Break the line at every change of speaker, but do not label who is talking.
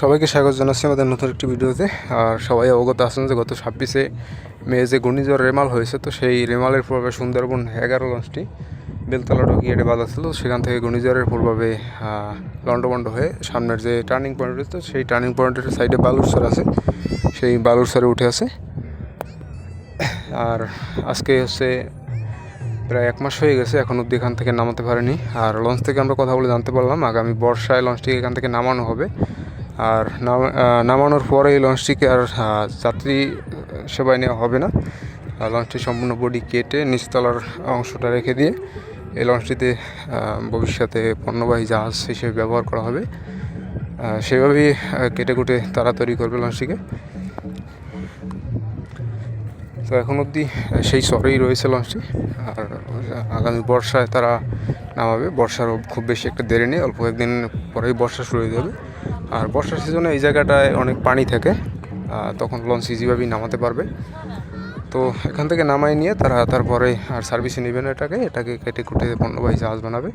সবাইকে স্বাগত জানাচ্ছি আমাদের নতুন একটি ভিডিওতে। আর সবাই অবগত আছেন যে গত ছাব্বিশে মে যে ঘূর্ণিঝড় রেমাল হয়েছে তো সেই রেমালের প্রভাবে সুন্দরবন এগারো লঞ্চটি বেলতলা ডকিয়াটে বাধা ছিল। সেখান থেকে ঘূর্ণিঝড়ের প্রভাবে আহ, লন্ডভন্ড হয়ে সামনের যে টার্নিং পয়েন্ট রয়েছে সেই টার্নিং পয়েন্টের সাইডে বালুরসর আছে। সেই বালুরসরে উঠে আছে। আর আজকে হচ্ছে প্রায় এক মাস হয়ে গেছে এখন অব্দি এখান থেকে নামাতে পারেনি। আর লঞ্চ থেকে আমরা কথা বলে জানতে পারলাম আগামী বর্ষায় লঞ্চটিকে এখান থেকে নামানো হবে। আর নাম- নামানোর পরে এই লঞ্চটিকে আর যাত্রী সেবায় নেওয়া হবে না। লঞ্চটি সম্পূর্ণ বডি কেটে নিচতলার অংশটা রেখে দিয়ে এই লঞ্চটিতে ভবিষ্যতে পণ্যবাহী জাহাজ হিসেবে ব্যবহার করা হবে। সেভাবেই কেটে কুটে তারা তৈরি করবে লঞ্চটিকে। তো এখন অবধি সেই সরেই রয়েছে লঞ্চটি। আর আগামী বর্ষায় তারা নামাবে। বর্ষার খুব বেশি একটা দেরি নেই। অল্প একদিন পরেই বর্ষা শুরু হয়ে যাবে। আর বর্ষার সিজনে এই জায়গাটায় অনেক পানি থাকে তখন লঞ্চ ইজিভাবেই নামাতে পারবে। তো এখান থেকে নামাই নিয়ে তারা তারপরে আর সার্ভিসে নেবে না এটাকে এটাকে কেটে কুটে পণ্যবাহী জাহাজ বানাবে।